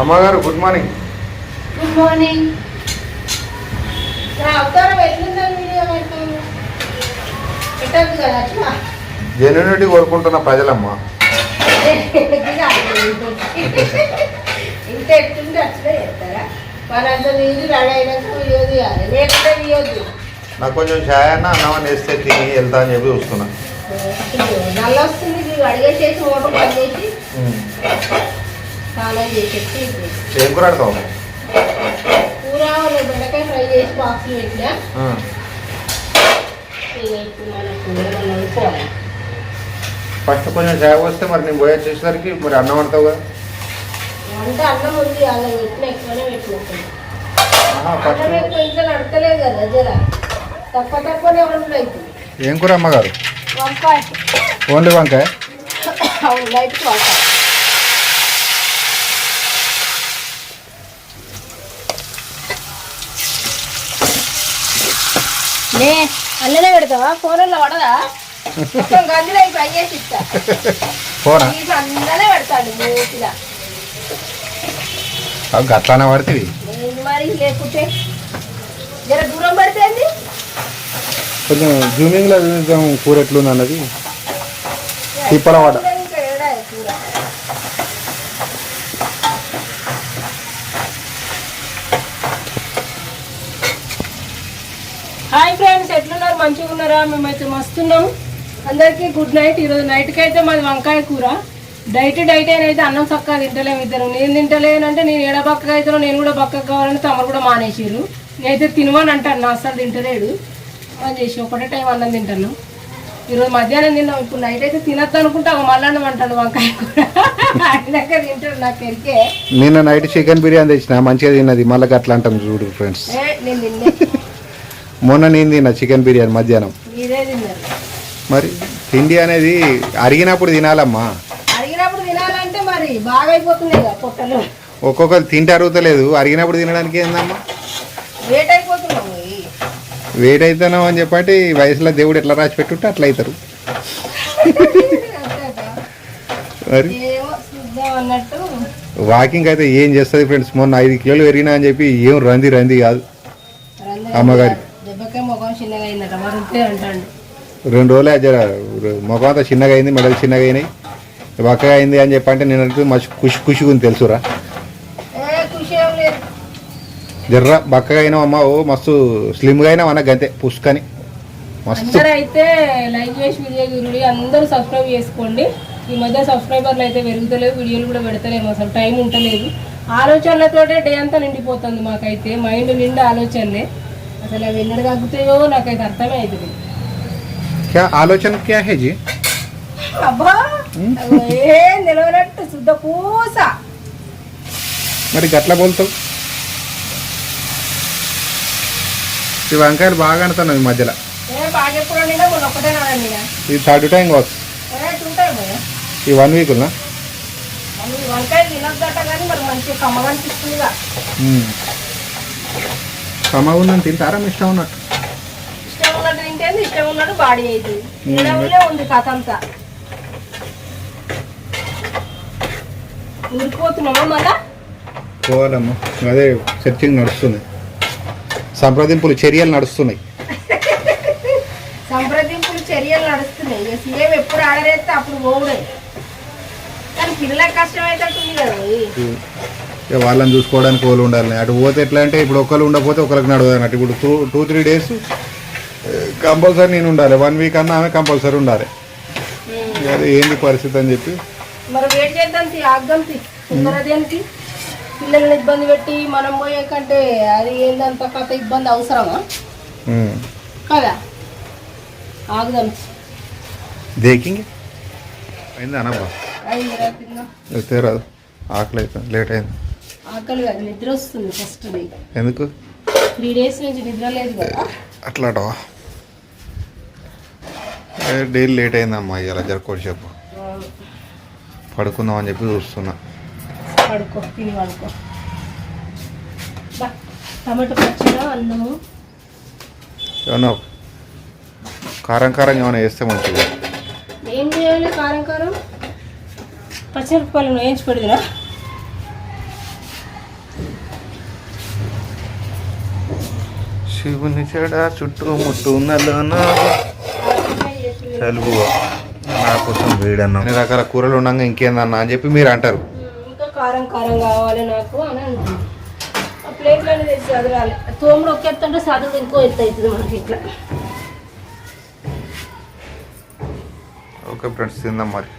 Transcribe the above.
అమ్మగారు good morning good morning genuinity కోరుకుంటున్న ప్రజలమ్మ? ఇంత ఎట్లుంటే అట్లే చేస్తారా వాళ్ళంతా నీళ్ళు రెడీ అయినాక వీడియో తీయాలి లేకుంటే తీయొద్దు నాకు కొంచెం ఛాయ్ అన్న అన్నం వేస్తే తిని వెళ్తా అని చెప్పి చూస్తున్నా. నల్ల వస్తుంది అడిగేసేసి ఓటు పని చేసి. చేసేసి ఏం కూర ఆడతావు కూర బెండకాయ ఫ్రై చేసి బాక్స్ పెట్టినా. ఫస్ట్ కొంచెం ఛాయ్ వస్తే మరి నేను పోయి వచ్చేసరికి మరి అన్నం వండుతావు కదా? వంట అన్నం ఉంది అలా పెట్టిన ఎక్కువనే కదా జర. తక్కువ తక్కువనే ఏం కూర అమ్మగారు? వంకాయ. ఓన్లీ వంకాయ? అవును లైట్కి వంకాయ. నే అల్లనే పెడతావా? ఫోన్లో పడదా? మొత్తం గంజులు అయిపోయి అయ్యేసి ఇస్తా. పోనా తీసి అందనే పెడతాడు మూతిగా అవి గట్లానే పడుతుంది. మరి లేకుంటే? జర దూరం పడితే? కొంచెం జూమింగ్లో చూద్దాం కూర ఎట్లుంది అన్నది తిప్పల వాడ. ఇంకా ఏడా కూర హాయ్ ఫ్రెండ్స్ ఎట్లున్నారు? మంచిగా ఉన్నారా? మేమైతే మస్తున్నాం. అందరికీ గుడ్ నైట్. ఈరోజు నైట్కి అయితే మాది వంకాయ కూర. డైట్ డైట్ అయితే అన్నం చక్కగా తింటలేము ఇద్దరు. నేను తింటలేనంటే నేను ఏడ బక్కగా అవుతానో నేను కూడా బక్కగా కావాలని తమరు కూడా మానేసారు నేనైతే తినమని అంటాను నా అసలు తింటలేడు. అని చేసి ఒకటే టైం అన్నం తింటాను. ఈరోజు మధ్యాహ్నం తిన్నాం. ఇప్పుడు నైట్ అయితే తినద్దు అనుకుంటా మళ్ళీ అంటాను వంకాయ కూర. తింటాడు నాకు ఎరికే నిన్న నైట్ చికెన్ బిర్యానీ తెచ్చిన మంచిగా తిన్నది. మళ్ళీ అట్లా అంటాం చూడు ఫ్రెండ్స్. ఏ, నేను మొన్న నేను తిన్నా చికెన్ బిర్యానీ మధ్యాహ్నం. మీరే తిండి అనేది అరిగినప్పుడు తినాలమ్మా. అడిగినప్పుడు తినాలంటే మరి బాగా అయిపోతున్నాయి కదా పొట్టలు. ఒక్కొక్కరు తింటే అరుగుతలేదు అరిగినప్పుడు తినడానికి ఏందమ్మా? అయిపోతున్నాము ఇవి. వేడి అవుతున్నాం అని చెప్పంటే ఈ వయసులో దేవుడు ఎట్లా రాసి పెట్టుంటే అట్లా అవుతారు? మరి? వాకింగ్ అయితే ఏం చేస్తుంది ఫ్రెండ్స్ మొన్న ఐదు కిలోలు పెరిగినా అని చెప్పి ఏం రంది రంది కాదు. అందరూ అమ్మగారి. దెబ్బకే ముఖం చిన్నగా అయిందట మరి అంతే అంటాండు. రెండు రోజులే జర ముఖం అంతా చిన్నగా అయింది మెడలు చిన్నగా అయినాయి. బక్కగా అయింది అని చెప్పంటే నేను అంటే మస్తు ఖుషి ఖుషిగా ఉంది తెలుసురా జర్ర బక్కగా అయినావు అమ్మ ఓ మస్తు స్లిమ్గా అయినావు అన్న గంతే పుష్కని మస్తు. అందరూ అయితే లైక్ చేసి వీడియో గురుడి అందరూ సబ్స్క్రైబ్ చేసుకోండి. ఈ మధ్య సబ్స్క్రైబర్లు అయితే పెరుగుతలేవు వీడియోలు కూడా పెడతలేము అసలు టైం ఉంటలేదు. ఆలోచనలతోటే డే అంతా నిండిపోతుంది మాకైతే మైండ్ నిండా ఆలోచనలే. అసలు అవి ఎన్నడు తగ్గుతాయో నాకైతే అర్థమే అవుతుంది క్యా ఆలోచన క్యా హే జీ? అబ్బా ఏ నిలవనట్టు శుద్ధ పూస. మరి గట్ల బోల్తావు? ఈ వంకాయలు బాగా అంటున్నావు ఈ మధ్యలో. ఇది థర్డ్ టైం కావచ్చు. ఈ వన్ వీక్నా మళ్ళీ వంకాయ తినొద్దట కానీ మరి మంచిగా కమ్మగా అనిపిస్తుందిగా. కమ్మగా ఉందని తింటారా? మీ ఇష్టం ఉన్నట్టు. ఇష్టం ఉన్నట్టు తింటేంది ఇష్టం ఉన్నట్టు బాడీ అవుతుంది తినడంలో ఉంది కథ అంతా ఊరిపోతున్నామా మళ్ళా? పోవాలమ్మా. అదే సెర్చింగ్ నడుస్తుంది. సంప్రదింపులు చర్యలు నడుస్తున్నాయి. సంప్రదింపులు చర్యలు నడుస్తున్నాయి. సీఎం ఎప్పుడు ఆడరేస్తే అప్పుడు పోవుడే కానీ పిల్లలకు కష్టం అవుతుంది కదా ఇది. ఇక వాళ్ళని చూసుకోవడానికి వాళ్ళు ఉండాలి. అటు పోతే ఎట్లా అంటే ఇప్పుడు ఒకళ్ళు ఉండకపోతే ఒకరికి నడవదు అన్నట్టు. ఇప్పుడు two two three days compulsory నేను ఉండాలి. వన్ వీక్ అన్నా ఆమె కంపల్సరీ ఉండాలి. అది ఏంది పరిస్థితి అని చెప్పి. మరి వెయిట్ చేద్దాం తీ ఆగ్దాం తీ. తొందర దేనికి పిల్లల్ని ఇబ్బంది పెట్టి మనం పోయే కంటే అది ఏందంత కథ ఇబ్బంది అవసరమా. కదా? ఆగుదాం. దేకింగ్? అయింది తేరాదు ఆకలి అవుతుంది లేట్ అయింది. ఆకలి కాదు నిద్ర వస్తుంది ఫస్ట్ ఎందుకు? త్రీ డేస్ నుంచి నిద్ర లేదు కదా. అట్లాటవా? డైలీ లేట్ అయిందమ్మా ఇలా జరగకూడదు చెప్పు పడుకుందాం అని చెప్పి చూస్తున్నా. పడుకో తిని పడుకో. టమాటో పచ్చడా అన్నము. ఏమన్నా కారం కారం ఏమైనా వేస్తే మంచిది. ఏం చేయాలి కారం కారం? పచ్చిమిరపకాయలను వేయించి పెడుతున్నా శివుని చెడ చుట్టుముట్టు చలుపు నా కోసం వేడన్నా. అన్ని రకాల కూరలు ఉండగా ఇంకేందన్నా అని చెప్పి మీరు అంటారు. ఇంకా కారం కారం కావాలి నాకు అని అంటున్నాను ప్లేట్లని తెచ్చి చదవాలి తోముడు ఒక ఎత్తు అంటే చదువు ఇంకో ఎత్తు అవుతుంది మనకి ఇట్లా. ఓకే ఫ్రెండ్స్ తిందాం మరి.